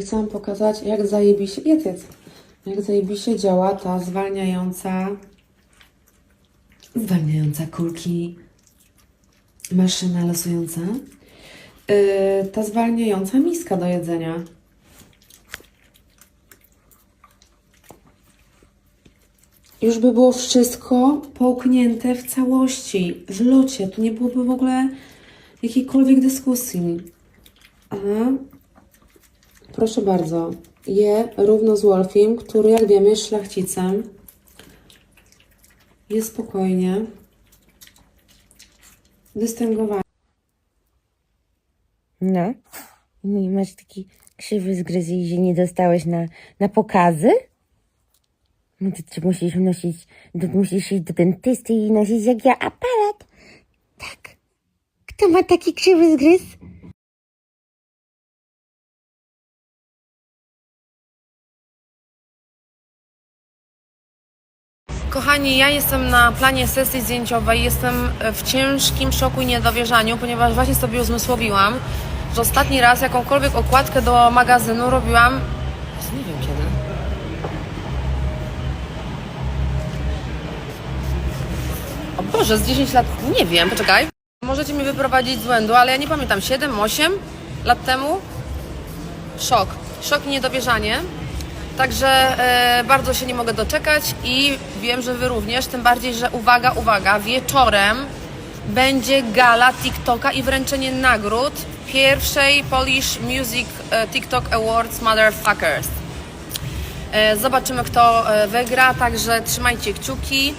Chcę Wam pokazać, jak zajebiście, jedz, jedz, jak zajebiście działa ta zwalniająca, zwalniająca kulki maszyna losująca. Yy, ta zwalniająca miska do jedzenia. Już by było wszystko połknięte w całości, w locie. Tu nie byłoby w ogóle jakiejkolwiek dyskusji. Aha. Proszę bardzo. Je równo z Wolfim, który jak wiemy jest szlachcicem. Jest spokojnie. Dystyngowany. No. I masz taki krzywy zgryz i się nie dostałeś na, na pokazy? No to czy musisz nosić, to musisz iść do dentysty i nosić jak ja aparat. Tak. Kto ma taki krzywy zgryz? Kochani, ja jestem na planie sesji zdjęciowej. Jestem w ciężkim szoku i niedowierzaniu, ponieważ właśnie sobie uzmysłowiłam, że ostatni raz jakąkolwiek okładkę do magazynu robiłam. Nie wiem kiedy. O Boże, z 10 lat. Nie wiem, poczekaj. Możecie mnie wyprowadzić z błędu, ale ja nie pamiętam. 7, 8 lat temu? Szok. Szok i niedowierzanie. Także e, bardzo się nie mogę doczekać i wiem, że Wy również, tym bardziej, że uwaga, uwaga, wieczorem będzie gala TikToka i wręczenie nagród pierwszej Polish Music e, TikTok Awards Motherfuckers. E, zobaczymy, kto e, wygra, także trzymajcie kciuki.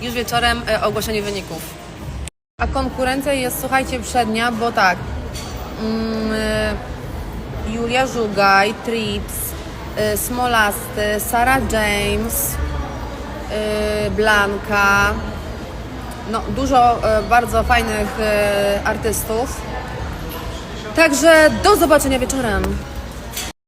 Już wieczorem e, ogłoszenie wyników. A konkurencja jest, słuchajcie, przednia, bo tak. Mm, Julia Żugaj, Trips, Smolasty, Sarah James, y, Blanka. No, dużo y, bardzo fajnych y, artystów. Także do zobaczenia wieczorem.